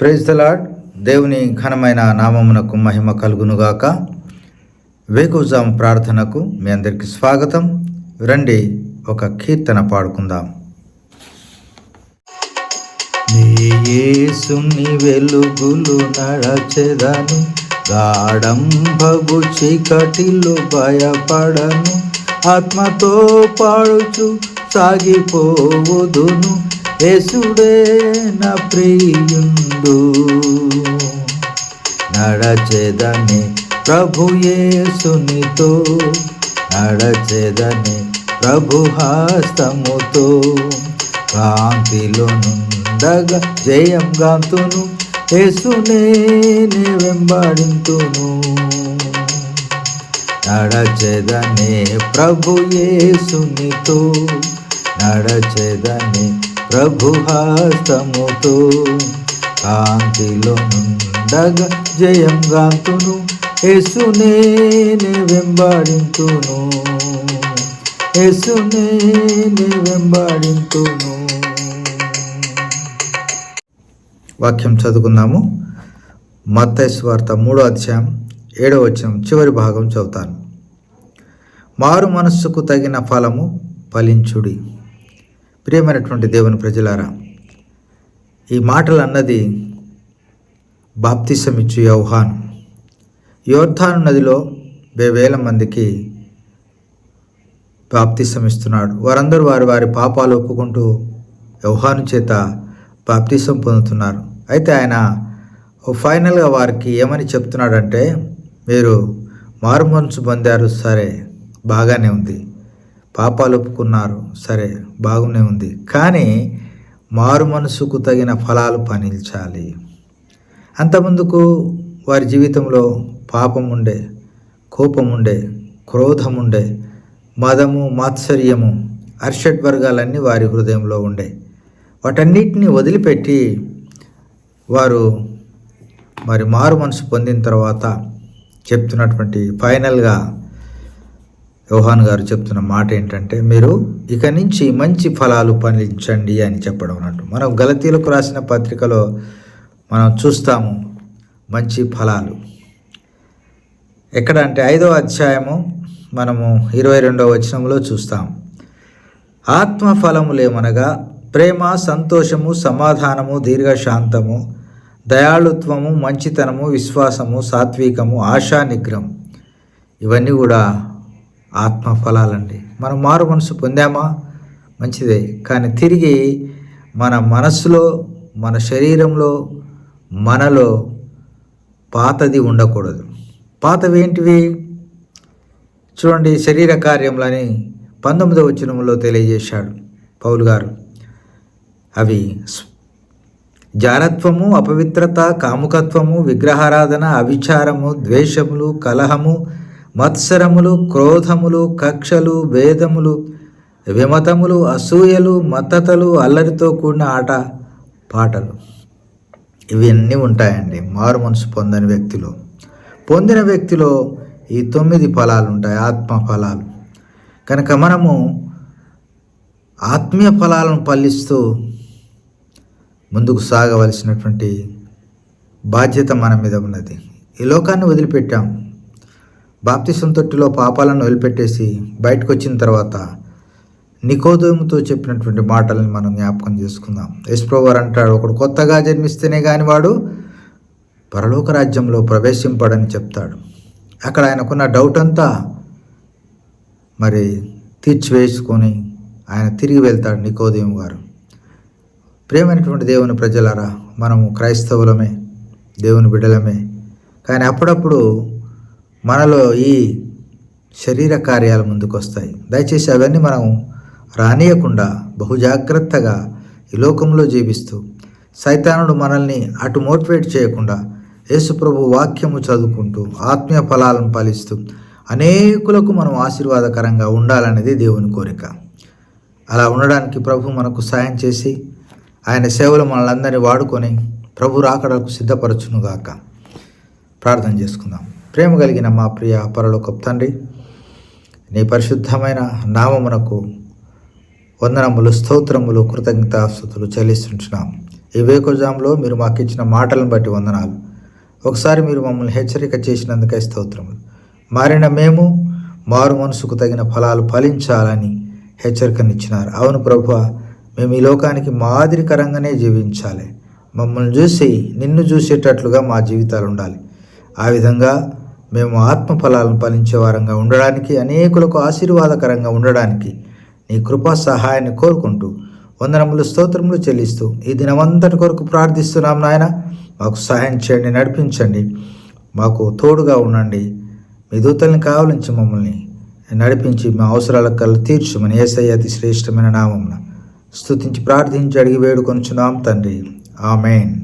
Praise lord దేవుని ఘనమైన నామమునకు మహిమ కలుగునుగాక. వేకుజాం ప్రార్థనకు మీ అందరికీ స్వాగతం. రండి ఒక కీర్తన పాడుకుందాం. నీ యేసుని వెలుగులు నడచెదను. గాఢంబగు చీకటిలో భయపడను. ఆత్మతో పాడుచు సాగిపోవుదును. యేసుడే నా ప్రియుండు. నడచేదని ప్రభు యేసునితో నడచేదని ప్రభు హస్తముతో. కాంతిలో నుండగా జయం గాంతును యేసునే వెంబడింతును. నడచెదనే ప్రభు యేసునితో నడచెదనే ప్రభు కాంతిలో నుండగ జయం గాంతును. యేసునే వెంబడింతును. యేసునే వెంబడింతును. వాక్యం చదువుకుందాము. మత్తయి వార్త మూడో అధ్యాయం ఏడో వచ్చిన చివరి భాగం చదువుతాను. మారు మనస్సుకు తగిన ఫలము ఫలించుడి. ప్రియమైనటువంటి దేవుని ప్రజలారా ఈ మాటలు అన్నది బాప్తిసమిచ్చు యౌహాను. యోర్ధాను నదిలో వేవేల మందికి బాప్తిసమిస్తున్నాడు. వారందరూ వారి వారి పాపాలు ఒప్పుకుంటూ యౌహాను చేత బాప్తిసం పొందుతున్నారు. అయితే ఆయన ఫైనల్గా వారికి ఏమని చెప్తున్నాడంటే మీరు మారు మనసు పొందారు సరే బాగానే ఉంది. పాపాలు ఒప్పుకున్నారు. సరే బాగునే ఉంది. కానీ మారు మనసుకు తగిన ఫలాలు పనిల్చాలి. అంతముందుకు వారి జీవితంలో పాపం ఉండే కోపం ఉండే క్రోధం ఉండే మదము మాత్సర్యము అర్షడ్ వర్గాలన్నీ వారి హృదయంలో ఉండే. వాటన్నిటిని వదిలిపెట్టి వారు మరి మారు మనసు పొందిన తర్వాత చెప్తున్నటువంటి ఫైనల్గా యోహాన్ గారు చెప్తున్న మాట ఏంటంటే మీరు ఇక నుంచి మంచి ఫలాలు పండించండి అని చెప్పడం అన్నట్టు. మనం గలతీలకు రాసిన పత్రికలో మనం చూస్తాము మంచి ఫలాలు. ఎక్కడ అంటే ఐదో అధ్యాయము మనము ఇరవై రెండవ వచనంలో చూస్తాం. ఆత్మఫలములేమనగా ప్రేమ సంతోషము సమాధానము దీర్ఘశాంతము దయాళుత్వము మంచితనము విశ్వాసము సాత్వికము ఆశా నిగ్రహం ఇవన్నీ కూడా ఆత్మ ఫలాలండి మనం మారు మనసు పొందామా? మంచిదే. కానీ తిరిగి మన మనస్సులో మన శరీరంలో మనలో పాతది ఉండకూడదు. పాతవి ఏంటివి? చూడండి శరీర కార్యములని పంతొమ్మిదవ వచనంలో తెలియజేశాడు పౌలు గారు. అవి జారత్వము అపవిత్రత కాముకత్వము విగ్రహారాధన అవిచారము ద్వేషములు కలహము మత్సరములు క్రోధములు కక్షలు భేదములు విమతములు అసూయలు మత్తతలు అల్లరితో కూడిన ఆట పాటలు. ఇవన్నీ ఉంటాయండి. మారు మనసు పొందని వ్యక్తిలో. పొందిన వ్యక్తిలో ఈ తొమ్మిది ఫలాలు ఉంటాయి. ఆత్మ ఫలాలు కనుక మనము ఆత్మీయ ఫలాలను పల్లిస్తూ ముందుకు సాగవలసినటువంటి బాధ్యత మన మీద ఉన్నది. ఈ లోకాన్ని వదిలిపెట్టాం. బాప్తిసం తొట్టిలో పాపాలను వదిలిపెట్టేసి బయటకు వచ్చిన తర్వాత నికోదముతో చెప్పినటువంటి మాటలను మనం జ్ఞాపకం చేసుకుందాం. యశ్ప్రవర్ అంటాడు ఒకడు కొత్తగా జన్మిస్తేనే కాని వాడు పరలోక రాజ్యంలో ప్రవేశింపడని చెప్తాడు. అక్కడ ఆయనకున్న డౌట్ అంతా మరి తీర్చివేసుకొని ఆయన తిరిగి వెళ్తాడు నికోదయం గారు. ప్రేమైనటువంటి దేవుని ప్రజలారా మనము క్రైస్తవులమే దేవుని బిడ్డలమే. కానీ అప్పుడప్పుడు మనలో ఈ శరీర కార్యాలు ముందుకు వస్తాయి దయచేసి అవన్నీ మనం రానియకుండా బహుజాగ్రత్తగా ఈ లోకంలో జీవిస్తూ సైతానుడు మనల్ని అటు మోటివేట్ చేయకుండా యేసుప్రభు వాక్యము చదువుకుంటూ ఆత్మీయ ఫలాలను పాలిస్తూ అనేకులకు మనం ఆశీర్వాదకరంగా ఉండాలనేది దేవుని కోరిక. అలా ఉండడానికి ప్రభు మనకు సాయం చేసి ఆయన సేవలు మనల్ని వాడుకొని ప్రభు రాకడకు సిద్ధపరచునుగాక. ప్రార్థన చేసుకుందాం. ప్రేమ కలిగిన మా ప్రియ పరలోకపు తండ్రి నీ పరిశుద్ధమైన నామమునకు వందనములు స్తోత్రములు కృతజ్ఞతాస్తుతులు చెల్లిస్తుంటున్నాం. ఈ వేకోజాంలో మీరు మాకు ఇచ్చిన మాటలను బట్టి వందనాలు. ఒకసారి మీరు మమ్మల్ని హెచ్చరిక చేసినందుకే స్తోత్రములు. మారిన మేము మారు మనసుకు తగిన ఫలాలు ఫలించాలని హెచ్చరికనిచ్చినారు. అవును ప్రభు మేము ఈ లోకానికి మాదిరికరంగానే జీవించాలి. మమ్మల్ని చూసి నిన్ను చూసేటట్లుగా మా జీవితాలు ఉండాలి. ఆ విధంగా మేము ఆత్మ ఫలాలను ఫలించే వారంగా ఉండడానికి అనేకులకు ఆశీర్వాదకరంగా ఉండడానికి నీ కృపా సహాయాన్ని కోరుకుంటూ వందనములు స్తోత్రములు చెల్లిస్తూ ఈ దినమంతటి కొరకు ప్రార్థిస్తున్నాం నాయన. మాకు సహాయం చేయండి నడిపించండి. మాకు తోడుగా ఉండండి. మీ దూతల్ని కావలించి మమ్మల్ని నడిపించి మా అవసరాల కళ్ళు తీర్చమని ఏసయ్య అతి శ్రేష్టమైన నామమున స్తుతించి ప్రార్థించి అడిగి వేడుకొనుచున్నాం తండ్రి. ఆమెన్.